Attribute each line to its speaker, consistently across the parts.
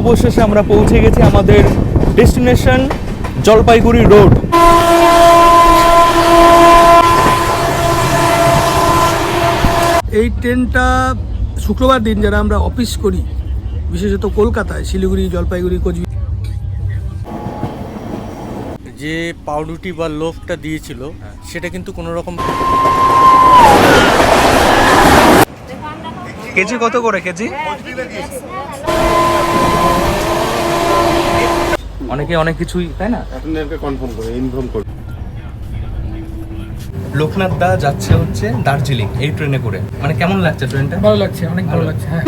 Speaker 1: অবশেষে আমরা পৌঁছে গেছি আমাদের ডেস্টিনেশন জলপাইগুড়ি রোড।
Speaker 2: এই ট্রেনটা শুক্রবার দিন যারা আমরা অফিস করি বিশেষত কলকাতায় শিলিগুড়ি জলপাইগুড়ি কোচবিহার।
Speaker 1: যে পাউরুটি বা লোভটা দিয়েছিল সেটা কিন্তু কোনো রকম কেজি কত করে কেজি। অনেকে অনেক কিছুই তাই না?
Speaker 3: আপনাদেরকে কনফার্ম করে ইনফর্ম করবে
Speaker 1: লোকনাথ দা যাচ্ছে হচ্ছে দার্জিলিং এই ট্রেনে করে। মানে কেমন লাগছে ট্রেনটা?
Speaker 2: ভালো লাগছে অনেক ভালো লাগছে হ্যাঁ।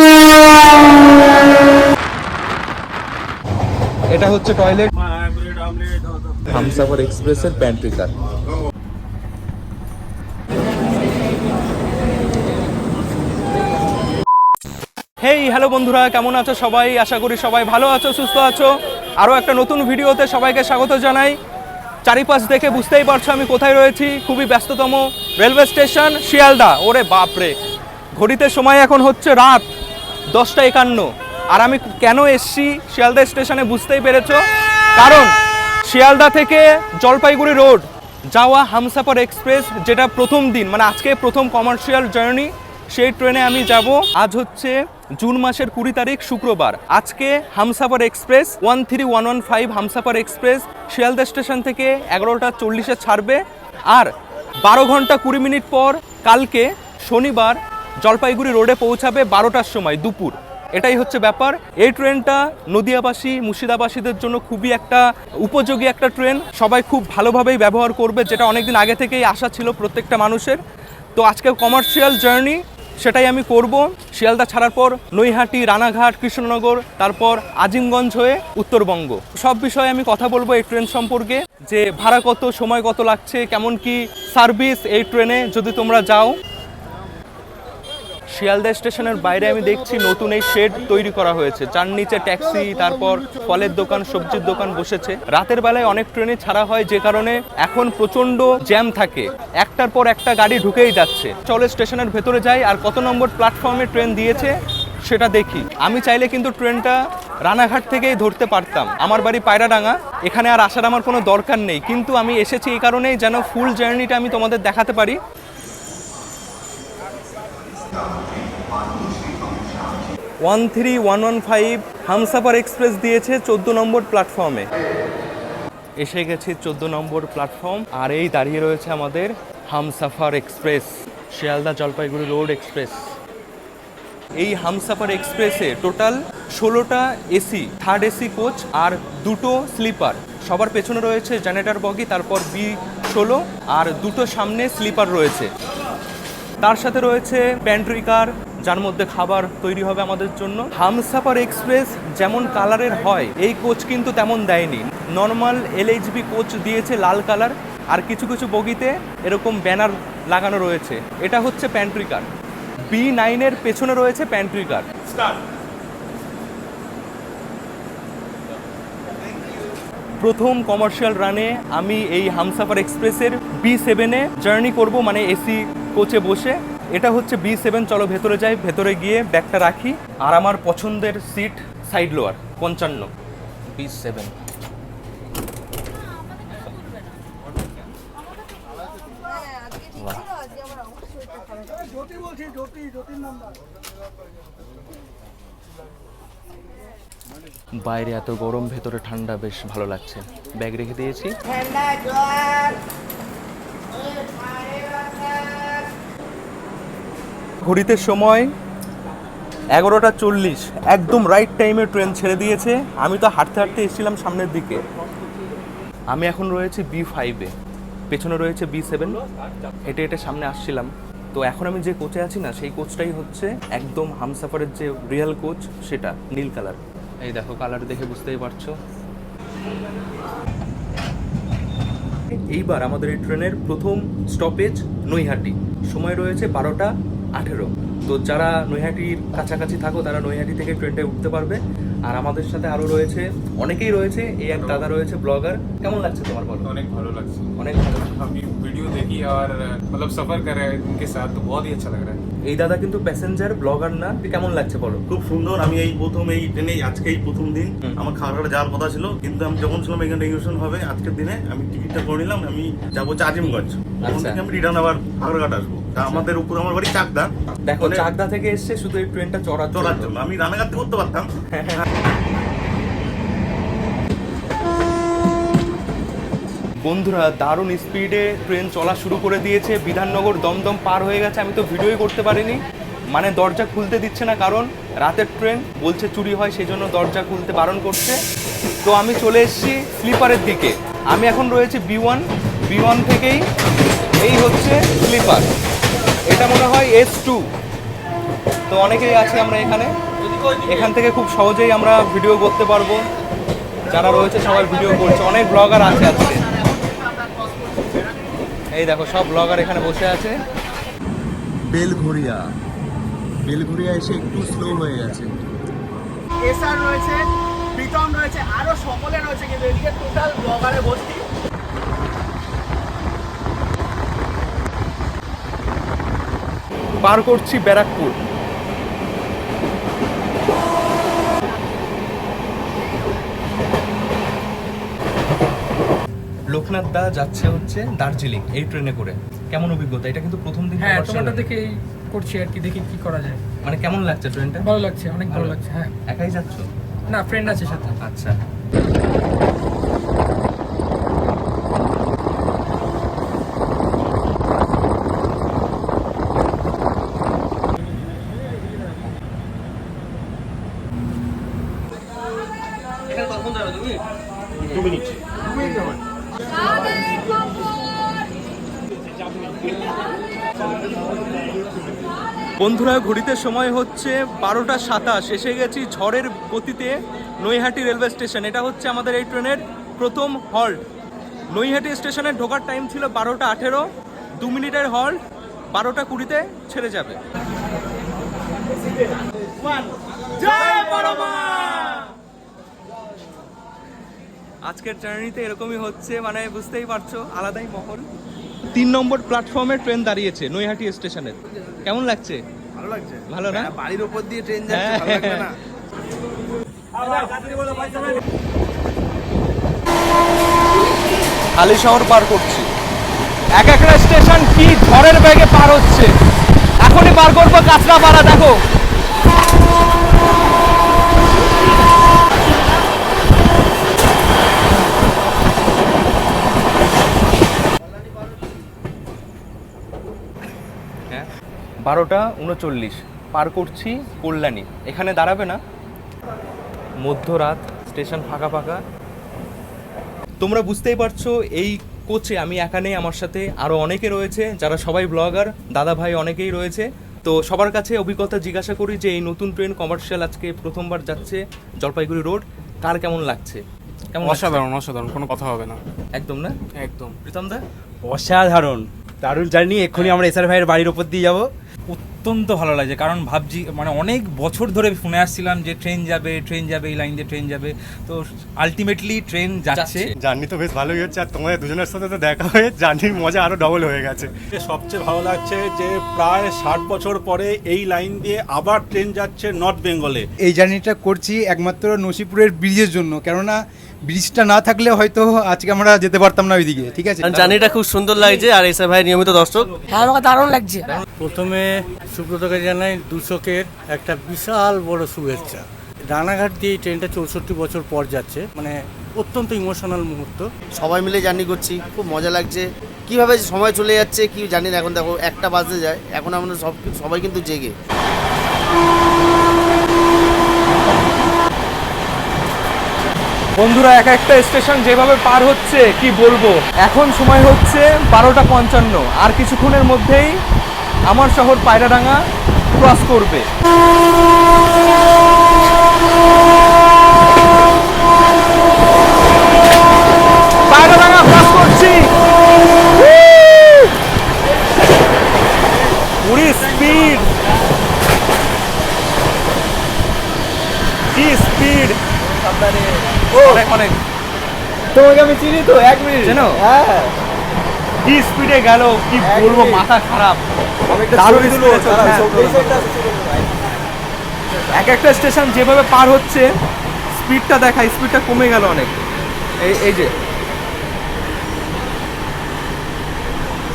Speaker 1: এটা হচ্ছে টয়লেট। হামসাফার এক্সপ্রেসের প্যান্ট্রি কার হেই হ্যালো বন্ধুরা কেমন আছো সবাই? আশা করি সবাই ভালো আছো সুস্থ আছো। আরও একটা নতুন ভিডিওতে সবাইকে স্বাগত জানাই। চারিপাশ দেখে বুঝতেই পারছ আমি কোথায় রয়েছি। খুবই ব্যস্ততম রেলওয়ে স্টেশন শিয়ালদা। ওরে বাপরে, ঘড়িতে সময় এখন হচ্ছে রাত দশটা একান্ন। আর আমি কেন এসছি শিয়ালদা স্টেশনে বুঝতেই পেরেছ? কারণ শিয়ালদা থেকে জলপাইগুড়ি রোড যাওয়া হামসাফার এক্সপ্রেস, যেটা প্রথম দিন মানে আজকে প্রথম কমার্শিয়াল জার্নি সেই ট্রেনে আমি যাব। আজ হচ্ছে জুন মাসের কুড়ি তারিখ, শুক্রবার। আজকে Humsafar express, one three one one five Humsafar express Sealdah station থেকে এগারোটা চল্লিশে ছাড়বে। আর বারো ঘণ্টা কুড়ি মিনিট পর কালকে শনিবার জলপাইগুড়ি রোডে পৌঁছাবে বারোটার সময়, দুপুর। এটাই হচ্ছে ব্যাপার। এই ট্রেনটা নদিয়াবাসী, মুর্শিদাবাসীদের জন্য খুবই একটা উপযোগী একটা ট্রেন। সবাই খুব ভালোভাবেই ব্যবহার করবে, যেটা অনেকদিন আগে থেকেই আশা ছিল প্রত্যেকটা মানুষের। তো আজকে কমার্শিয়াল জার্নি সেটাই আমি করব। শিয়ালদা ছাড়ার পর নৈহাটি, রানাঘাট, কৃষ্ণনগর, তারপর আজিমগঞ্জ হয়ে উত্তরবঙ্গ। সব বিষয়ে আমি কথা বলব এই ট্রেন সম্পর্কে, যে ভাড়া কত, সময় কত লাগছে, কেমন কি সার্ভিস এই ট্রেনে যদি তোমরা যাও। শিয়ালদা স্টেশনের বাইরে আমি দেখছি নতুন এই শেড তৈরি করা হয়েছে। যার নিচে ট্যাক্সি, তারপর ফলের দোকান, সবজির দোকান বসেছে। রাতের বেলায় অনেক ট্রেনে ছাড়া হয় যে কারণে এখন প্রচণ্ড জ্যাম থাকে। একটার পর একটা গাড়ি ঢুকেই যাচ্ছে। চলে স্টেশনের ভেতরে যাই আর কত নম্বর প্ল্যাটফর্মে ট্রেন দিয়েছে সেটা দেখি। আমি চাইলে কিন্তু ট্রেনটা রানাঘাট থেকেই ধরতে পারতাম। আমার বাড়ি পায়রাডাঙ্গা। এখানে আর আসার আমার কোনো দরকার নেই। কিন্তু আমি এসেছি এই কারণেই যেন ফুল জার্নিটা আমি তোমাদের দেখাতে পারি। One three one one five Humsafar express দিয়েছে চোদ্দ নম্বর প্ল্যাটফর্মে। এসে গেছে চোদ্দ নম্বর প্ল্যাটফর্ম, আর এই দাঁড়িয়ে রয়েছে আমাদের Humsafar express, Sealdah Jalpaiguri road express. এই হামসাফার এক্সপ্রেসে টোটাল ষোলোটা এসি, থার্ড এসি কোচ আর দুটো স্লিপার। সবার পেছনে রয়েছে জেনারেটর বগি, তারপর বি ষোলো, আর দুটো সামনে স্লিপার রয়েছে। তার সাথে রয়েছে প্যান্ট্রি কার যার মধ্যে খাবার তৈরি হবে আমাদের জন্য। হামসাফার এক্সপ্রেস যেমন কালারের হয় এই কোচ কিন্তু তেমন দেয়নি। নর্মাল এলএইচবি কোচ দিয়েছে লাল কালার আর কিছু কিছু বগিতে এরকম ব্যানার লাগানো রয়েছে। এটা হচ্ছে প্যান্ট্রি কার বি নাইনের পেছনে রয়েছে প্যান্ট্রি কার প্রথম কমার্শিয়াল রানে আমি এই হামসাফার এক্সপ্রেসের বি সেভেনে জার্নি করব মানে এসি কোচে বসে। এটা হচ্ছে বি সেভেন চলো ভেতরে যাই। ভেতরে গিয়ে ব্যাগটা রাখি। আর আমার পছন্দের সিট সাইড লোয়ার পঞ্চান্ন। বি সেভেন বাইরে এত গরম ভেতরে ঠান্ডা বেশ ভালো লাগছে। ব্যাগ রেখে দিয়েছি। ঘড়িতে সময় এগারোটা চল্লিশ। একদম রাইট টাইমে ট্রেন ছেড়ে দিয়েছে। আমি তো হাঁটতে হাঁটতে এসেছিলাম সামনের দিকে। আমি এখন রয়েছে বি ফাইভে পেছনে রয়েছে বি সেভেন হেঁটে হেঁটে সামনে আসছিলাম। তো এখন আমি যে কোচে আছি না, সেই কোচটাই হচ্ছে একদম হামসাফারের যে রিয়েল কোচ সেটা নীল কালার এই দেখো কালার দেখে বুঝতেই পারছ। এইবার আমাদের এই ট্রেনের প্রথম স্টপেজ নৈহাটি। সময় রয়েছে বারোটা আঠেরো। তো যারা নৈহাটির কাছাকাছি থাকো তারা নৈহাটি থেকে ট্রেনটা উঠতে পারবে। আর আমাদের সাথে আরও রয়েছে অনেকেই রয়েছে এই এক দাদা রয়েছে ব্লগার। কেমন লাগছে তোমার বলো? অনেক ভালো
Speaker 4: লাগছে। অনেক ভালো। আমি ভিডিও দেখি আর মতলব সফর করে উনকে সাথ তো বহুত আচ্ছা লাগ রা
Speaker 1: এই দাদা কিন্তু প্যাসেঞ্জার ব্লগার না। কেমন লাগছে বলো?
Speaker 4: খুব সুন্দর। আমি এই প্রথম এই ট্রেনে আজকে এই প্রথম দিন আমার খাওয়ার যাওয়ার কথা ছিল। কিন্তু আমি যখন ছিলাম এখানে রেগুলেশন হবে আজকের দিনে আমি টিকিটটা করে নিলাম। আমি যাব চাজিমগঞ্জ। ওখান
Speaker 1: আচ্ছা।
Speaker 4: আমি রিটার্ন আবার খাগড়াঘাট আসব। তা আমাদের উপর আমার বাড়ি চাকদা।
Speaker 1: দেখো
Speaker 4: মানে
Speaker 1: চাকদা থেকে এসছে শুধু এই ট্রেনটা চড়ার জন্য।
Speaker 4: জন্য। আমি রানাঘাট করতে পারতাম।
Speaker 1: বন্ধুরা দারুণ স্পিডে ট্রেন চলা শুরু করে দিয়েছে। বিধাননগর দমদম পার হয়ে গেছে। আমি তো ভিডিওই করতে পারিনি। মানে দরজা খুলতে দিচ্ছে না কারণ রাতের ট্রেন বলছে চুরি হয় সেই জন্য দরজা খুলতে বারণ করছে। তো আমি চলে এসেছি স্লিপারের দিকে। আমি এখন রয়েছি বি ওয়ান বি ওয়ান থেকেই এই হচ্ছে স্লিপার। এটা মনে হয় এস টু তো অনেকেই আছে আমরা এখানে। এখান থেকে খুব সহজেই আমরা ভিডিও করতে পারব। যারা রয়েছে সবাই ভিডিও করছে। অনেক ব্লগার আছে আজকে। এই দেখো সব ব্লগার এখানে বসে আছে।
Speaker 3: বেলঘরিয়া বেলঘরিয়া এসে একটু স্লো হয়ে গেছে।
Speaker 5: এসআর রয়েছে প্রীতম রয়েছে আরও সকলে রয়েছে কিন্তু এদিকে টোটাল ব্লগারে ভর্তি
Speaker 1: পার করছি ব্যারাকপুর। লোকনাথ দা যাচ্ছে হচ্ছে দার্জিলিং এই ট্রেনে করে। কেমন অভিজ্ঞতা? এটা কিন্তু প্রথম দিন
Speaker 6: হ্যাঁ তোমারটা
Speaker 1: না।
Speaker 6: দেখেই করছি আর কি দেখি কি করা যায়।
Speaker 1: মানে কেমন লাগছে ট্রেনটা?
Speaker 6: ভালো লাগছে অনেক ভালো
Speaker 1: ভালো।
Speaker 6: লাগছে হ্যাঁ।
Speaker 1: একাই যাচ্ছ?
Speaker 6: না ফ্রেন্ড আছে সাথে।
Speaker 1: আচ্ছা। বন্ধুরা ঘড়িতে সময় হচ্ছে বারোটা সাতাশ। এসে গেছি ঝড়ের গতিতে নৈহাটি রেলওয়ে স্টেশন। এটা হচ্ছে আমাদের এই ট্রেনের প্রথম হল্ট। নৈহাটি স্টেশনে ঢোকার টাইম ছিল বারোটা আঠেরো। দু মিনিটের হল্ট বারোটা কুড়িতে ছেড়ে যাবে। আজকের জার্নিতে এরকমই হচ্ছে মানে বুঝতেই পারছ আলাদাই মহল। তিন নম্বর প্ল্যাটফর্মে ট্রেন দাঁড়িয়েছে নৈহাটি স্টেশনের। কেমন লাগছে?
Speaker 5: ভালো লাগছে?
Speaker 1: ভালো না?
Speaker 5: বাড়ির উপর দিয়ে ট্রেন
Speaker 1: যাচ্ছে, ভালো লাগবে না? শহর পার করছি। এক একটা স্টেশন কি ঝড়ের ব্যাগে পার হচ্ছে? এখনই পার করব কাঁচরাপাড়া দেখো হ্যাঁ বারোটা উনচল্লিশ পার করছি কল্যাণী। এখানে দাঁড়াবে না? মধ্যরাত স্টেশন ফাঁকা ফাঁকা। তোমরা বুঝতেই পারছ এই কোচে আমি একা নেই আমার সাথে আরও অনেকে রয়েছে যারা সবাই ব্লগার দাদা ভাই অনেকেই রয়েছে। তো সবার কাছে অভিজ্ঞতা জিজ্ঞাসা করি যে এই নতুন ট্রেন কমার্শিয়াল আজকে প্রথমবার যাচ্ছে জলপাইগুড়ি রোড কার কেমন লাগছে? কেমন
Speaker 7: অসাধারণ অসাধারণ কোনো কথা হবে না।
Speaker 1: একদম না?
Speaker 7: একদম।
Speaker 1: প্রীতম দা?
Speaker 8: অসাধারণ। দারুণ জার্নি এক্ষুনি আমরা এসআর ভাইয়ের বাড়ির ওপর দিয়ে যাব।
Speaker 9: অত্যন্ত ভালো লাগছে। কারণ ভাবছি মানে অনেক বছর ধরে শুনে আসছিলাম যে ট্রেন যাবে ট্রেন যাবে এই লাইন দিয়ে ট্রেন যাবে। তো আলটিমেটলি ট্রেন যাচ্ছে।
Speaker 7: জার্নি তো বেশ ভালোই হচ্ছে আর তোমাদের দুজনের সাথে তো দেখা হয়ে জার্নির মজা আরও ডবল হয়ে গেছে।
Speaker 10: সবচেয়ে ভালো লাগছে যে প্রায় ষাট বছর পরে এই লাইন দিয়ে আবার ট্রেন যাচ্ছে নর্থ বেঙ্গলে
Speaker 8: এই জার্নিটা করছি একমাত্র নসিপুরের ব্রিজের জন্য। কেননা ব্রিজটা না থাকলে হয়তো আজকে আমরা যেতে পারতাম না ওইদিকে ঠিক আছে?
Speaker 5: জার্নিটা খুব সুন্দর লাগছে আর এসে ভাই নিয়মিত দর্শক।
Speaker 6: হ্যাঁ আমাকে দারুণ লাগছে।
Speaker 10: প্রথমে সুব্রতকে জানাই দূষকের একটা বিশাল বড় শুভেচ্ছা। রানাঘাট দিয়ে এই ট্রেনটা চৌষট্টি বছর পর যাচ্ছে মানে অত্যন্ত ইমোশনাল মুহূর্ত।
Speaker 5: সবাই মিলে জার্নি করছি খুব মজা লাগছে। কীভাবে সময় চলে যাচ্ছে কি জানি না এখন দেখো একটা বাজে যায় এখন আমরা সব সবাই কিন্তু জেগে।
Speaker 1: বন্ধুরা, এক একটা স্টেশন যেভাবে পার হচ্ছে, কি বলব? এখন সময় হচ্ছে বারোটা পঞ্চান্ন। আর কিছুক্ষণের মধ্যেই আমার শহর পায়রাডাঙ্গা ক্রস করবে। পায়রাডাঙ্গা করছি। স্পিড কি অনেক অনেক।
Speaker 8: তোমাকে আমি চিনি তো এক মিনিট।
Speaker 1: জানো
Speaker 8: হ্যাঁ।
Speaker 1: কি স্পিডে গেল কি বলব মাথা খারাপ। দারুণ। এক একটা স্টেশন যেভাবে পার হচ্ছে স্পিডটা দেখা স্পিডটা কমে গেল অনেক। এই এই যে।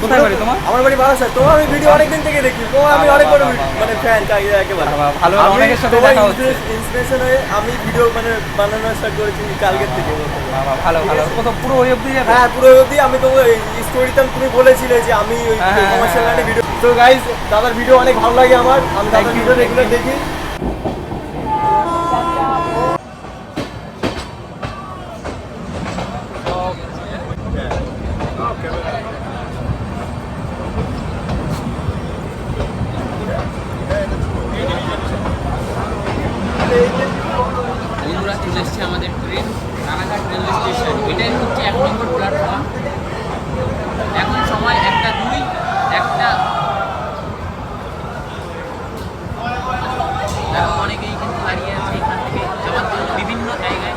Speaker 1: কোথায় বাড়ি তোমার?
Speaker 3: আমার বাড়ি স্যার তোমার আমি ভিডিও অনেকদিন থেকে দেখি। তোমার আমি অনেক বড় মানে ফ্যান চাই একেবারে।
Speaker 1: ভালো অনেকের সাথে দেখা হচ্ছে।
Speaker 3: ইন্সপিরেশন হয়ে আমি ভিডিও মানে বানানো স্টার্ট করেছি কালকের থেকে।
Speaker 1: বাবা, ভালো ভালো। পুরো ওই অবধি যাবে?
Speaker 3: হ্যাঁ পুরো অবধি। আমি এই স্টোরিটা তুমি বলেছিলে যে আমি ওই
Speaker 1: হ্যাঁ, হ্যাঁ,
Speaker 3: কমার্শিয়াল
Speaker 1: হ্যাঁ।
Speaker 3: ভিডিও তো গাইস দাদার ভিডিও অনেক ভালো লাগে আমার। আমি দাদার ভিডিও রেগুলার দেখি
Speaker 11: বন্ধুরা চলে এসছে আমাদের ট্রেন রানাঘাট রেলওয়ে স্টেশন এটাই হচ্ছে এক নম্বর প্ল্যাটফর্ম এখন সময় একটা দুই একটা দেখো অনেকেই কিন্তু দাঁড়িয়ে আছে এখান থেকে যাওয়ার জন্য বিভিন্ন জায়গায়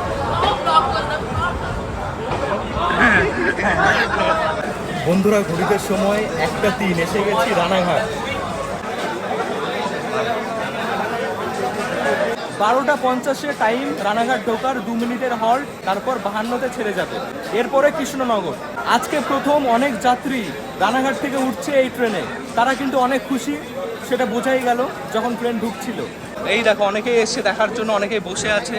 Speaker 1: বন্ধুরা ঘড়িতে সময় একটা তিন, এসে গেছি রানাঘাট। বারোটা পঞ্চাশে টাইম রানাঘাট ঢোকার দু মিনিটের হল্ট তারপর বাহান্নতে ছেড়ে যাবে। এরপরে কৃষ্ণনগর। আজকে প্রথম অনেক যাত্রী রানাঘাট থেকে উঠছে এই ট্রেনে তারা কিন্তু অনেক খুশি, সেটা বোঝাই গেল যখন ট্রেন ঢুকছিল। এই দেখো, অনেকেই এসছে দেখার জন্য অনেকেই বসে আছে।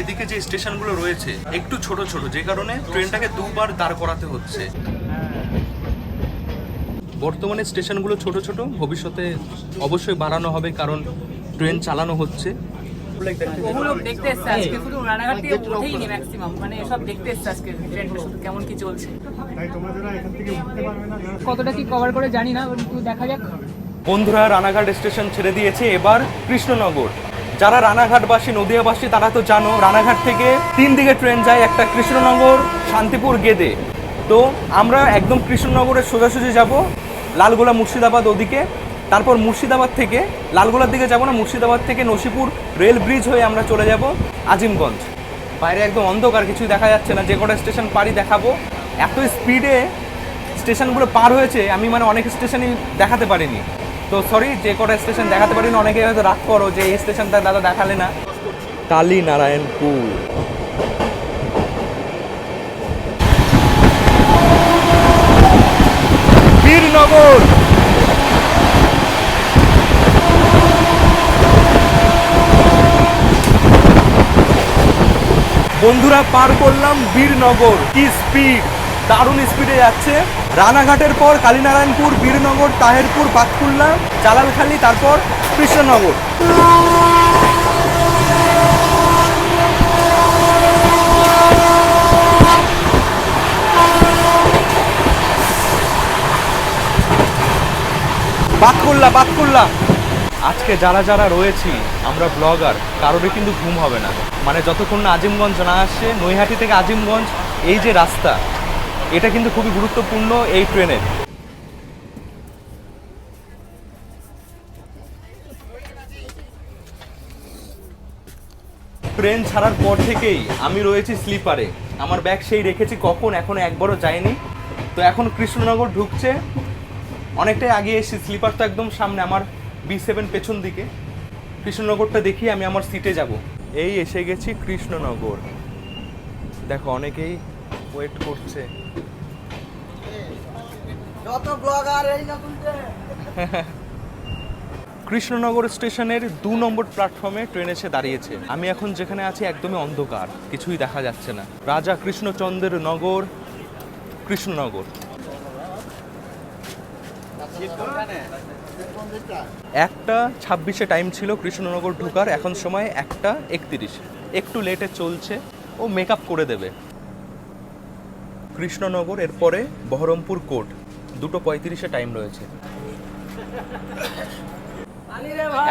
Speaker 1: এদিকে যে স্টেশনগুলো রয়েছে একটু ছোট ছোট যে কারণে ট্রেনটাকে দুবার দাঁড় করাতে হচ্ছে। বর্তমানে স্টেশনগুলো ছোট ছোট ভবিষ্যতে অবশ্যই বাড়ানো হবে কারণ ট্রেন চালানো হচ্ছে।
Speaker 11: বহু লোক দেখতে এসছে আজকে শুধু রানাঘাট থেকে উঠেই ম্যাক্সিমাম মানে সব দেখতে এসছে আজকে ট্রেনটা শুধু কেমন কি চলছে। কতটা কি কভার করে জানি না দেখা যাক।
Speaker 1: বন্ধুরা রানাঘাট স্টেশন ছেড়ে দিয়েছে এবার কৃষ্ণনগর। যারা রানাঘাটবাসী, নদিয়াবাসী, তারা তো জানো, রানাঘাট থেকে তিন দিকে ট্রেন যায়, একটা কৃষ্ণনগর, শান্তিপুর, গেদে। তো আমরা একদম কৃষ্ণনগরের সোজাসুজি যাব, লালগোলা মুর্শিদাবাদ ওদিকে। তারপর মুর্শিদাবাদ থেকে, লালগোলার দিকে যাব না, মুর্শিদাবাদ থেকে নসিপুর রেল ব্রিজ হয়ে আমরা চলে যাব আজিমগঞ্জ। বাইরে একদম অন্ধকার, কিছুই দেখা যাচ্ছে না, যে কটা স্টেশন পারি দেখাবো। এত স্পিডে স্টেশনগুলো পার হয়েছে, আমি মানে অনেক স্টেশনই দেখাতে পারিনি। তো সরি যে কটা স্টেশন দেখাতে পারিনি অনেকে হয়তো রাগ করো যে এই স্টেশনটা দাদা দেখালে না। কালী নারায়ণপুর বীরনগর। বন্ধুরা, পার করলাম বীরনগর। কি স্পিড দারুণ স্পিডে যাচ্ছে। রানাঘাটের পর কালীনারায়ণপুর, বীরনগর, তাহেরপুর বাতকুল্লা জালালখালি, তারপর কৃষ্ণনগর। বাতকুল্লা বাতকুল্লা আজকে যারা যারা রয়েছি, আমরা ব্লগার কারোরই কিন্তু ঘুম হবে না। মানে যতক্ষণ না আজিমগঞ্জ না আসছে, নৈহাটি থেকে আজিমগঞ্জ, এই যে রাস্তা এটা কিন্তু খুবই গুরুত্বপূর্ণ এই ট্রেনের। ট্রেন ছাড়ার পর থেকেই আমি রয়েছি স্লিপারে। আমার ব্যাগ সেই রেখেছি কখন, এখনও একবারও যায়নি। তো এখন কৃষ্ণনগর ঢুকছে। অনেকটাই আগে এসেছি, স্লিপার তো একদম সামনে আমার বি সেভেন পেছন দিকে। কৃষ্ণনগরটা দেখি আমি আমার সিটে যাব। এই এসে গেছি কৃষ্ণনগর। দেখো, অনেকেই ওয়েট করছে। কৃষ্ণনগর স্টেশনের দু নম্বর প্ল্যাটফর্মে ট্রেন এসে দাঁড়িয়েছে। আমি এখন যেখানে আছি একদমই অন্ধকার, কিছুই দেখা যাচ্ছে না। রাজা কৃষ্ণচন্দ্রের নগর, কৃষ্ণনগর। একটা ছাব্বিশে টাইম ছিল কৃষ্ণনগর ঢোকার, এখন সময় একটা একত্রিশ। একটু লেটে চলছে, ও মেকআপ করে দেবে। কৃষ্ণনগর, এরপরে বহরমপুর কোর্ট দুটো পঁয়ত্রিশে টাইম রয়েছে।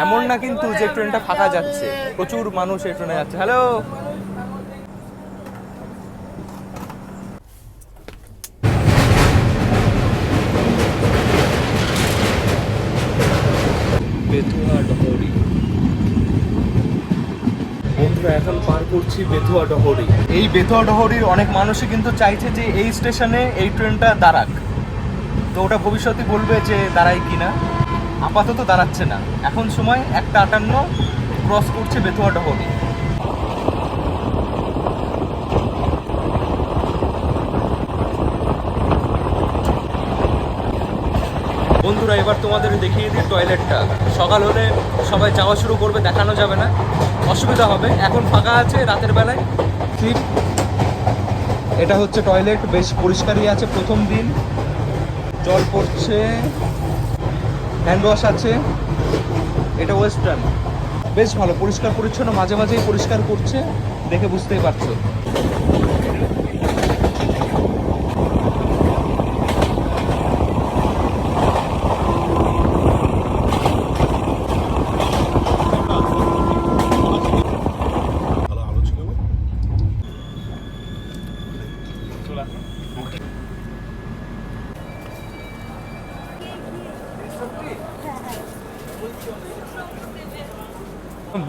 Speaker 1: এমন না কিন্তু যে ট্রেনটা ফাঁকা যাচ্ছে। প্রচুর মানুষ এই ট্রেনে যাচ্ছে। হ্যালো বেতুয়া ডহরি। বন্ধুরা এখন পার করছি বেথুয়া ডহরি। এই বেথুয়া ডহরির অনেক মানুষই কিন্তু চাইছে যে এই স্টেশনে এই ট্রেনটা দাঁড়াক। তো ওটা ভবিষ্যতে বলবে যে দাঁড়ায় কিনা। আপাতত দাঁড়াচ্ছে না। এখন সময় একটা আটান্ন ক্রস করছে বেথুয়া ডহরি। বন্ধুরা, এবার তোমাদের দেখিয়ে দিই টয়লেটটা সকাল হলে সবাই যাওয়া শুরু করবে, দেখানো যাবে না। অসুবিধা হবে। এখন ফাঁকা আছে রাতের বেলায়। ঠিক এটা হচ্ছে টয়লেট বেশ পরিষ্কারই আছে প্রথম দিন। জল পড়ছে হ্যান্ড ওয়াশ আছে, এটা ওয়েস্টার্ন বেশ ভালো পরিষ্কার পরিচ্ছন্ন মাঝে মাঝেই পরিষ্কার করছে, দেখে বুঝতেই পারছ।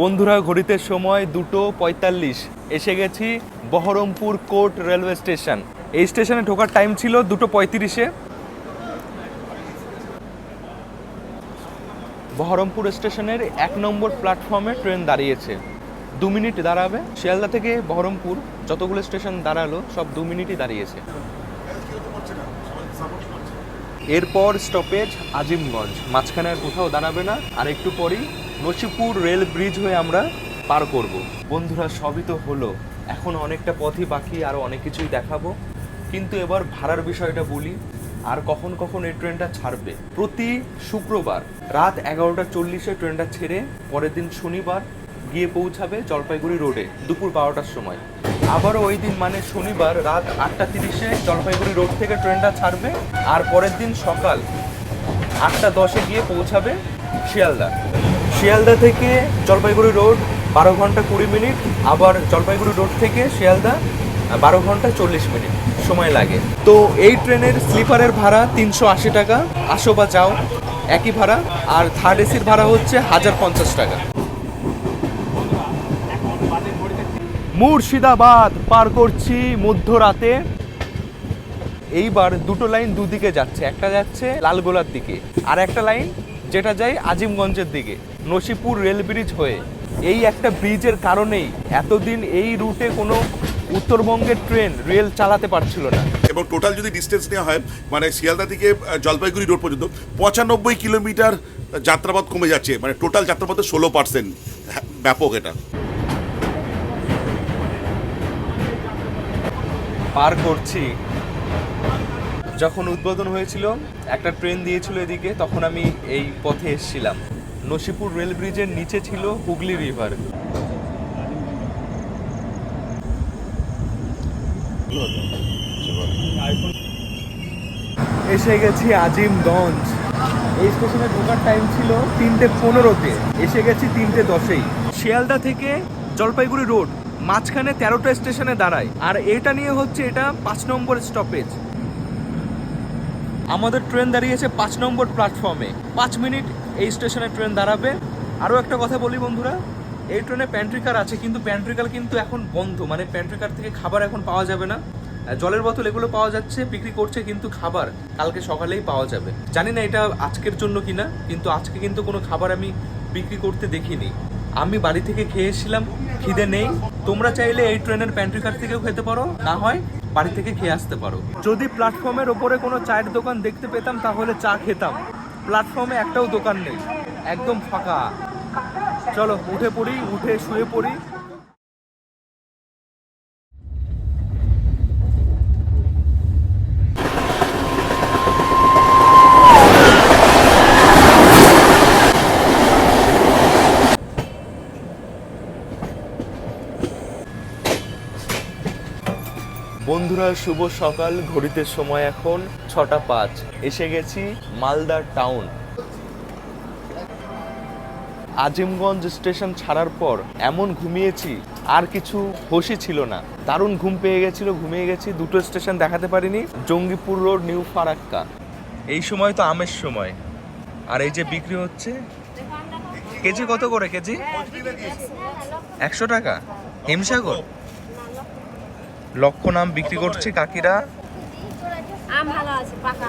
Speaker 1: বন্ধুরা, ঘড়িতে সময় দুটো পঁয়তাল্লিশ। এসে গেছি বহরমপুর কোর্ট রেলওয়ে স্টেশন। এই স্টেশনে ঢোকার টাইম ছিল দুটো পঁয়ত্রিশে। বহরমপুর স্টেশনের এক নম্বর প্ল্যাটফর্মে ট্রেন দাঁড়িয়েছে। দু মিনিট দাঁড়াবে। শিয়ালদা থেকে বহরমপুর যতগুলো স্টেশন দাঁড়াল, সব দু মিনিটই দাঁড়িয়েছে। এরপর স্টপেজ আজিমগঞ্জ। মাঝখানে আর কোথাও দাঁড়াবে না। আর একটু পরেই নসিপুর রেল ব্রিজ হয়ে আমরা পার করব। বন্ধুরা, সবই তো হলো। এখন অনেকটা পথই বাকি আরও অনেক কিছুই দেখাবো। কিন্তু এবার ভাড়ার বিষয়টা বলি, আর কখন কখন এই ট্রেনটা ছাড়বে। প্রতি শুক্রবার রাত এগারোটা চল্লিশে ট্রেনটা ছেড়ে পরের দিন শনিবার গিয়ে পৌঁছাবে জলপাইগুড়ি রোডে, দুপুর বারোটার সময়। আবারও ওই দিন মানে শনিবার রাত আটটা তিরিশে জলপাইগুড়ি রোড থেকে ট্রেনটা ছাড়বে, আর পরের দিন সকাল আটটা দশে গিয়ে পৌঁছাবে শিয়ালদা। শিয়ালদা থেকে জলপাইগুড়ি রোড বারো ঘণ্টা কুড়ি মিনিট, আবার জলপাইগুড়ি রোড থেকে শিয়ালদা বারো ঘণ্টা চল্লিশ মিনিট সময় লাগে। তো এই ট্রেনের স্লিপারের ভাড়া তিনশো আশি টাকা, আসো বা যাও, একই ভাড়া, আর থার্ড এসির ভাড়া হচ্ছে হাজার পঞ্চাশ টাকা। মুর্শিদাবাদ পার করছি মধ্যরাতে। এইবার দুটো লাইন দুদিকে যাচ্ছে, একটা যাচ্ছে লালগোলার দিকে, আর একটা লাইন যেটা যায় আজিমগঞ্জের দিকে। নসিপুর রেল ব্রিজ হয়ে। এই একটা ব্রিজের কারণেই এতদিন এই রুটে কোনো উত্তরবঙ্গের ট্রেন রেল চালাতে পারছিল না।
Speaker 12: এবং টোটাল যদি ডিস্টেন্স নেওয়া হয় মানে শিয়ালদা থেকে জলপাইগুড়ি রোড পর্যন্ত পঁচানব্বই কিলোমিটার যাত্রাপথ কমে যাচ্ছে। মানে টোটাল যাত্রাপথের ষোলো পার্সেন্ট ব্যাপক এটা।
Speaker 1: পার করছি। যখন উদ্বোধন হয়েছিল একটা ট্রেন দিয়েছিল এদিকে তখন আমি এই পথে এসেছিলাম। নসিপুর রেল ব্রিজের নিচে ছিল হুগলি রিভার। এসে গেছি আজিমগঞ্জ। এই স্টেশনে ঢোকার টাইম ছিল তিনটে পনেরোতে। এসে গেছি তিনটে দশেই। শিয়ালদা থেকে জলপাইগুড়ি রোড, মাঝখানে তেরোটা স্টেশনে দাঁড়ায়। আর এটা নিয়ে হচ্ছে এটা পাঁচ নম্বর স্টপেজ আমাদের ট্রেন দাঁড়িয়েছে পাঁচ নম্বর প্ল্যাটফর্মে পাঁচ মিনিট এই স্টেশনে ট্রেন দাঁড়াবে। আরও একটা কথা বলি বন্ধুরা, এই ট্রেনে প্যান্ট্রিকার আছে, কিন্তু প্যান্ট্রিকার কিন্তু এখন বন্ধ। মানে প্যান্ট্রিকার থেকে খাবার এখন পাওয়া যাবে না। জলের বোতল এগুলো পাওয়া যাচ্ছে, বিক্রি করছে কিন্তু খাবার কালকে সকালেই পাওয়া যাবে। জানি না এটা আজকের জন্য কিনা, কিন্তু আজকে কিন্তু কোনো খাবার আমি বিক্রি করতে দেখিনি। আমি বাড়ি থেকে খেয়েছিলাম, খিদে নেই। তোমরা চাইলে এই ট্রেনের প্যান্ট্রি কার থেকেও খেতে পারো, না হয় বাড়ি থেকে খেয়ে আসতে পারো। যদি প্ল্যাটফর্মের ওপরে কোনো চায়ের দোকান দেখতে পেতাম, তাহলে চা খেতাম। প্ল্যাটফর্মে একটাও দোকান নেই। একদম ফাঁকা। চলো উঠে পড়ি উঠে শুয়ে পড়ি। বন্ধুরা, শুভ সকাল। ঘড়িতে সময় এখন ছটা পাঁচ। এসে গেছি মালদা টাউন। আজিমগঞ্জ স্টেশন ছাড়ার পর এমন ঘুমিয়েছি, আর কিছু হোশই ছিল না। দারুণ ঘুম পেয়ে গেছিল, ঘুমিয়ে গেছি, দুটো স্টেশন দেখাতে পারিনি, জঙ্গিপুর রোড, নিউ ফারাক্কা। এই সময় তো আমের সময়। আর এই যে বিক্রি হচ্ছে, কেজি কত করে, কেজি? একশো টাকা? হিমসাগর? লক্ষ নাম বিক্রি করছে কাকিরা?
Speaker 13: আম ভালো আছে পাকা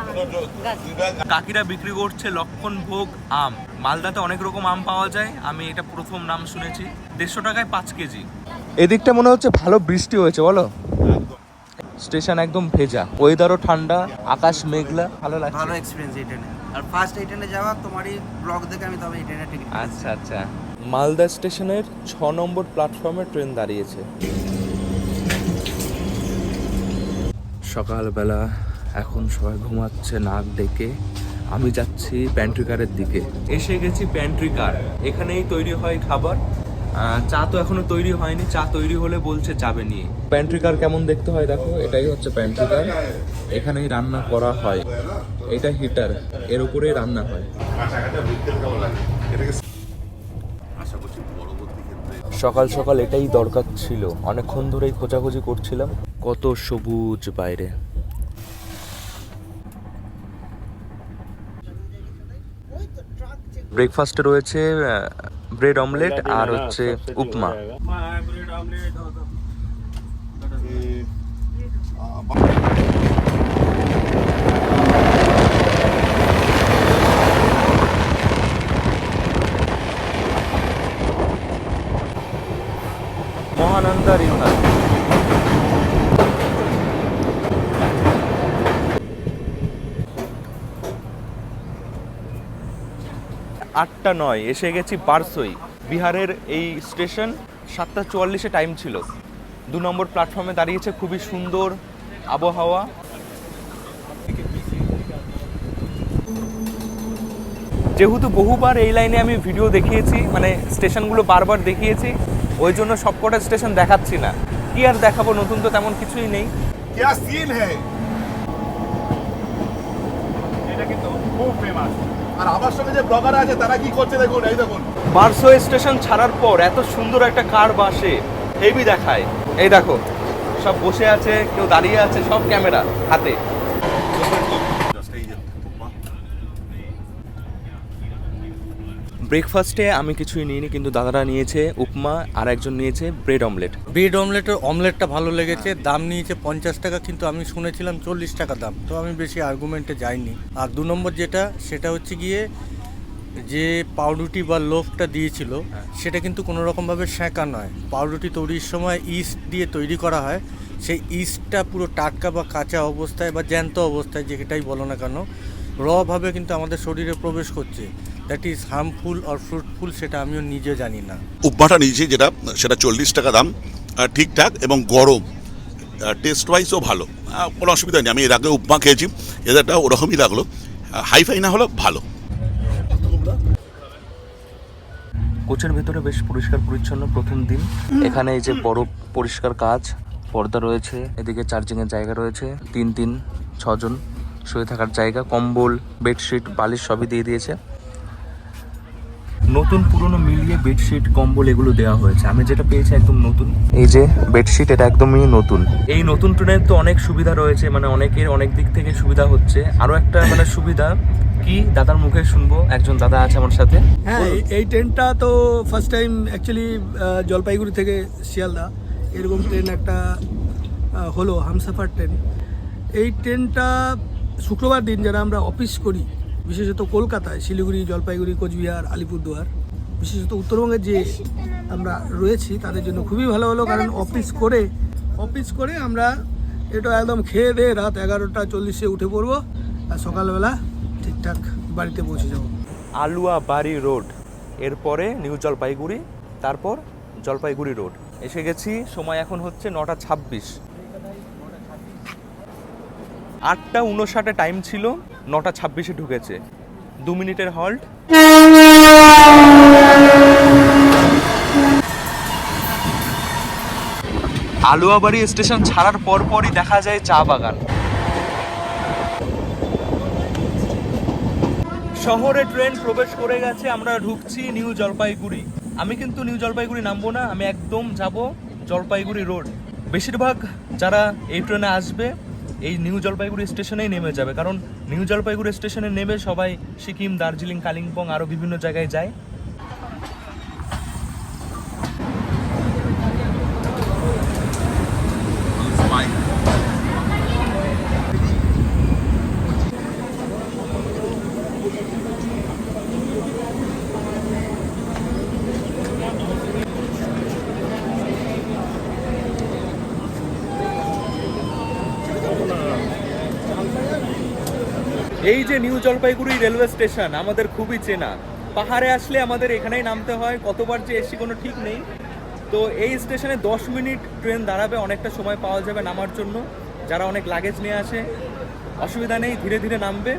Speaker 1: কাকিরা বিক্রি করছে লক্ষণ ভোগ আম। মালদাতে অনেক রকম আম পাওয়া যায় আমি এটা প্রথম নাম শুনেছি। দেড়শো টাকায় পাঁচ কেজি। এদিকটা মনে হচ্ছে ভালো বৃষ্টি হয়েছে বলো? স্টেশন একদম ভেজা ওয়েদারও ঠান্ডা আকাশ মেঘলা ভালো লাগছে।
Speaker 5: ভালো এক্সপিরিয়েন্স এই ট্রেনে আর ফার্স্ট এই ট্রেনে যাওয়া তোমারই ব্লগ দেখে আমি তবে এই ট্রেনের টিকিট
Speaker 1: আচ্ছা আচ্ছা। মালদা স্টেশনের ছ নম্বর প্ল্যাটফর্মে ট্রেন দাঁড়িয়েছে। সকালবেলা এখন সবাই ঘুমাচ্ছে নাক ডেকে। আমি যাচ্ছি প্যান্ট্রি কারের দিকে। এসে গেছি প্যান্ট্রি কার এখানেই তৈরি হয় খাবার। চা তো এখনও তৈরি হয়নি। চা তৈরি হলে বলছে যাবে নিয়ে। প্যান্ট্রি কার কেমন দেখতে হয় দেখো? এটাই হচ্ছে প্যান্ট্রি কার এখানেই রান্না করা হয়। এটা হিটার এর উপরেই রান্না হয়। সকাল সকাল এটাই দরকার ছিল। অনেকক্ষণ ধরেই খোঁজাখুঁজি করছিলাম। কত সবুজ বাইরে। ব্রেকফাস্টে রয়েছে ব্রেড অমলেট আর হচ্ছে উপমা। মহানন্দা রিভার আটটা নয় এসে গেছি বারসই। বিহারের এই স্টেশন সাতটা চুয়াল্লিশে টাইম ছিল। দু নম্বর প্ল্যাটফর্মে দাঁড়িয়েছে খুবই সুন্দর আবহাওয়া। যেহেতু বহুবার এই লাইনে আমি ভিডিও দেখিয়েছি মানে স্টেশনগুলো বারবার দেখিয়েছি ওই জন্য সবকটা স্টেশন দেখাচ্ছি না। কি আর দেখাবো নতুন তো তেমন কিছুই নেই।
Speaker 12: এটা কিন্তু খুব ফেমাস আর আমার সঙ্গে যে ব্লগার আছে, তারা কি করছে দেখুন, এই দেখুন।
Speaker 1: বারসো স্টেশন ছাড়ার পর এত সুন্দর একটা কার বাসে হেভি দেখায়। এই দেখো, সব বসে আছে, কেউ দাঁড়িয়ে আছে, সব ক্যামেরা হাতে। ব্রেকফাস্টে আমি কিছুই নিইনি কিন্তু দাদারা নিয়েছে উপমা আর একজন নিয়েছে ব্রেড অমলেট
Speaker 10: ব্রেড অমলেটের অমলেটটা ভালো লেগেছে দাম নিয়েছে পঞ্চাশ টাকা কিন্তু আমি শুনেছিলাম চল্লিশ টাকা দাম তো আমি বেশি আর্গুমেন্টে যাইনি। আর দু নম্বর যেটা সেটা হচ্ছে গিয়ে যে পাউরুটি বা লোফটা দিয়েছিল সেটা কিন্তু কোনো রকমভাবে সেঁকা নয়। পাউরুটি তৈরির সময় ইস্ট দিয়ে তৈরি করা হয় সেই ইস্টটা পুরো টাটকা বা কাঁচা অবস্থায় বা জ্যান্ত অবস্থায় যেটাই বলো না কেন রভাবে কিন্তু আমাদের শরীরে প্রবেশ করছে। That is harmful or fruitful সেটা আমিও নিজে জানি না।
Speaker 12: উপমাটা নিয়েছি যেটা সেটা চল্লিশ টাকা দাম ঠিকঠাক এবং গরম টেস্ট ওয়াইজও ভালো। কোনো অসুবিধা নেই আমি এর আগে উপমা খেয়েছি এদেরটা ওরকমই লাগল। হাইফাই না হলো ভালো।
Speaker 1: কোচের ভেতরে বেশ পরিষ্কার পরিচ্ছন্ন প্রথম দিন। এখানে এই যে বড় পরিষ্কার কাজ পর্দা রয়েছে এদিকে চার্জিং এর জায়গা রয়েছে তিন তিন ছজন শুয়ে থাকার জায়গা কম্বল বেডশিট বালিশ সবই দিয়ে দিয়েছে। নতুন পুরনো মিলিয়ে বেডশিট কম্বল এগুলো দেওয়া হয়েছে। আমি যেটা পেয়েছি একদম নতুন। এই যে বেডশিট এটা একদমই নতুন। এই নতুন ট্রেনের তো অনেক সুবিধা রয়েছে মানে অনেকের অনেক দিক থেকে সুবিধা হচ্ছে। আরও একটা মানে সুবিধা কি? দাদার মুখে শুনব। একজন দাদা আছে আমার সাথে।
Speaker 2: হ্যাঁ এই ট্রেনটা তো ফার্স্ট টাইম অ্যাকচুয়ালি জলপাইগুড়ি থেকে শিয়ালদা। এরকম ট্রেন একটা হলো হামসাফার ট্রেন। এই ট্রেনটা শুক্রবার দিন যারা আমরা অফিস করি বিশেষত কলকাতায়, শিলিগুড়ি, জলপাইগুড়ি, কোচবিহার, আলিপুরদুয়ার, বিশেষত উত্তরবঙ্গের যে আমরা রয়েছি, তাদের জন্য খুবই ভালো হলো, কারণ অফিস করে অফিস করে আমরা এটা একদম খেয়ে দিয়ে রাত এগারোটা চল্লিশে উঠে পড়ব, আর সকালবেলা ঠিকঠাক বাড়িতে পৌঁছে যাব।
Speaker 1: আলুয়া বাড়ি রোড, এরপরে নিউ জলপাইগুড়ি, তারপর জলপাইগুড়ি রোড। এসে গেছি, সময় এখন হচ্ছে নটা ছাব্বিশ। আটটা উনষাটে টাইম ছিল নটা ছাব্বিশে ঢুকেছে। দু মিনিটের হল্ট আলুয়াবাড়ি স্টেশন ছাড়ার পর পরই দেখা যায় চা বাগান। শহরে ট্রেন প্রবেশ করে গেছে, আমরা ঢুকছি নিউ জলপাইগুড়ি। আমি কিন্তু নিউ জলপাইগুড়ি নামবো না, আমি একদম যাব জলপাইগুড়ি রোড। বেশিরভাগ যারা এই ট্রেনে আসবে এই নিউ জলপাইগুড়ি স্টেশনেই নেমে যাবে। কারণ নিউ জলপাইগুড়ি স্টেশনে নেমে সবাই সিকিম, দার্জিলিং, কালিম্পং আরও বিভিন্ন জায়গায় যায় এই যে নিউ জলপাইগুড়ি রেলওয়ে স্টেশন, আমাদের খুবই চেনা। পাহাড়ে আসলে আমাদের এখানেই নামতে হয়, কতবার যে এসি কোনো ঠিক নেই। তো এই স্টেশনে দশ মিনিট ট্রেন দাঁড়াবে, অনেকটা সময় পাওয়া যাবে নামার জন্য। যারা অনেক লাগেজ নিয়ে আসে, অসুবিধা নেই, ধীরে ধীরে নামবে,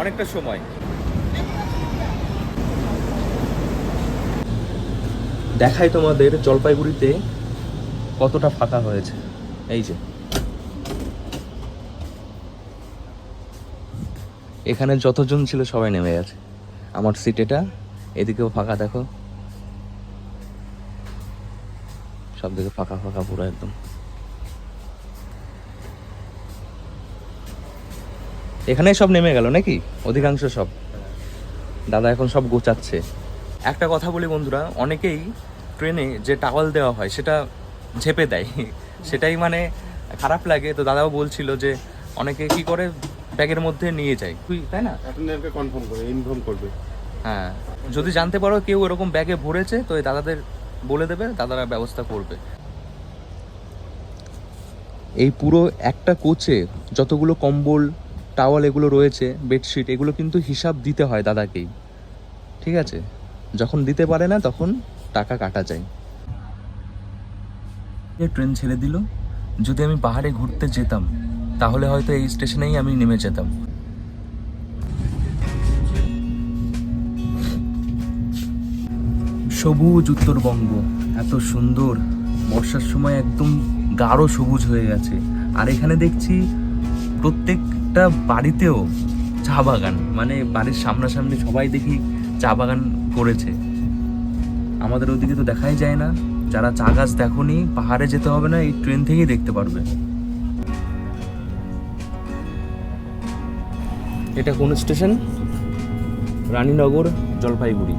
Speaker 1: অনেকটা সময়। দেখাই তোমাদের জলপাইগুড়িতে কতটা ফাঁকা হয়েছে। এই যে। এখানে যতজন ছিল সবাই নেমে গেছে। আমার সিট এটা, এদিকেও ফাঁকা, দেখো। সব দিকে ফাঁকা ফাঁকা পুরো একদম। এখানেই সব নেমে গেল নাকি? অধিকাংশ সব। দাদা এখন সব গোচাচ্ছে একটা কথা বলি বন্ধুরা, অনেকেই ট্রেনে যে টাওয়াল দেওয়া হয়, সেটা ঝেপে দেয়। সেটাই মানে খারাপ লাগে। তো দাদাও বলছিল যে, অনেকে কি করে ব্যাগের মধ্যে নিয়ে যায়। তুই তাই না?
Speaker 7: আপনাদেরকে কনফার্ম করবে ইনফর্ম করবে।
Speaker 1: হ্যাঁ। যদি জানতে পারো কেউ এরকম ব্যাগে ভরেছে তো এই দাদাদের বলে দেবে দাদারা ব্যবস্থা করবে। এই পুরো একটা কোচে যতগুলো কম্বল টাওয়াল এগুলো রয়েছে বেডশিট এগুলো কিন্তু হিসাব দিতে হয় দাদাকেই। ঠিক আছে? যখন দিতে পারে না তখন টাকা কাটা যায়। ট্রেন ছেড়ে দিল। যদি আমি পাহাড়ে ঘুরতে যেতাম তাহলে হয়তো এই স্টেশনেই আমি নেমে যেতাম। সবুজ উত্তরবঙ্গ, এত সুন্দর। বর্ষার সময় একদম গাঢ় সবুজ হয়ে গেছে। আর এখানে দেখছি প্রত্যেকটা বাড়িতেও চা বাগান। মানে বাড়ির সামনাসামনি সবাই দেখি চা বাগান করেছে। আমাদের ওদিকে তো দেখাই যায় না। যারা চা গাছ দেখনি, পাহাড়ে যেতে হবে না, এই ট্রেন থেকেই দেখতে পারবে। এটা কোন স্টেশন? রানীনগর, জলপাইগুড়ি।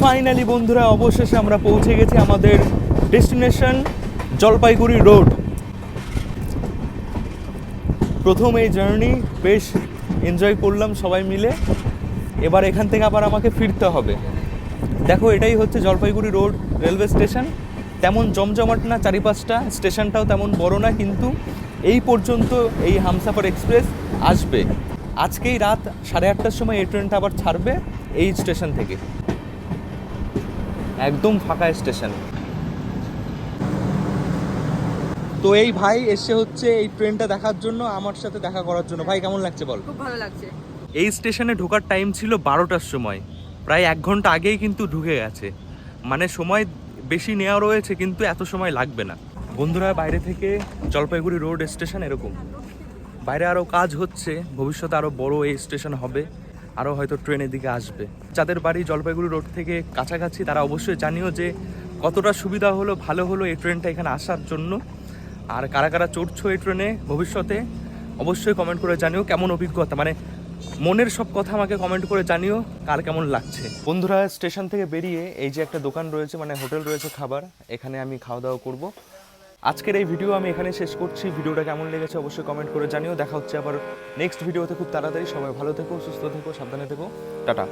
Speaker 1: ফাইনালি বন্ধুরা, অবশেষে আমরা পৌঁছে গেছি আমাদের ডেস্টিনেশন জলপাইগুড়ি রোড প্রথম এই জার্নি বেশ এনজয় করলাম সবাই মিলে। এবার এখান থেকে আবার আমাকে ফিরতে হবে। দেখো, এটাই হচ্ছে জলপাইগুড়ি রোড রেলওয়ে স্টেশন তেমন জমজমাট না চারিপাশটা স্টেশনটাও তেমন বড় না কিন্তু এই পর্যন্ত এই হামসাফার এক্সপ্রেস আসবে। আজকেই রাত সাড়ে আটটার সময় এই ট্রেনটা আবার ছাড়বে এই স্টেশন থেকে। একদম ফাঁকা স্টেশন। তো এই ভাই এসে হচ্ছে এই ট্রেনটা দেখার জন্য আমার সাথে দেখা করার জন্য। ভাই কেমন লাগছে বল?
Speaker 6: খুব ভালো লাগছে।
Speaker 1: এই স্টেশনে ঢোকার টাইম ছিল বারোটার সময়। প্রায় এক ঘণ্টা আগেই কিন্তু ঢুকে গেছে। মানে সময় বেশি নেওয়া রয়েছে, কিন্তু এত সময় লাগবে না। বন্ধুরা, বাইরে থেকে জলপাইগুড়ি রোড স্টেশন এরকম। বাইরে আরও কাজ হচ্ছে, ভবিষ্যতে আরও বড় এই স্টেশন হবে আরও হয়তো ট্রেনের দিকে আসবে। যাদের বাড়ি জলপাইগুড়ি রোড থেকে কাছাকাছি, তারা অবশ্যই জানিও যে কতটা সুবিধা হলো, ভালো হলো এই ট্রেনটা এখানে আসার জন্য। আর কারা কারা চড়ছো এই ট্রেনে, ভবিষ্যতে অবশ্যই কমেন্ট করে জানিও কেমন অভিজ্ঞতা। মানে মনের সব কথা আমাকে কমেন্ট করে জানিও, কার কেমন লাগছে। বন্ধুরা, স্টেশন থেকে বেরিয়ে এই যে একটা দোকান রয়েছে মানে হোটেল রয়েছে খাবার, এখানে আমি খাওয়া দাওয়া করব। আজকের এই ভিডিও আমি এখানে শেষ করছি। ভিডিওটা কেমন লেগেছে অবশ্যই কমেন্ট করে জানিও। দেখা হচ্ছে আবার নেক্সট ভিডিওতে খুব তাড়াতাড়ি। সবাই ভালো থেকো, সুস্থ থেকো, সাবধানে থেকো। টাটা।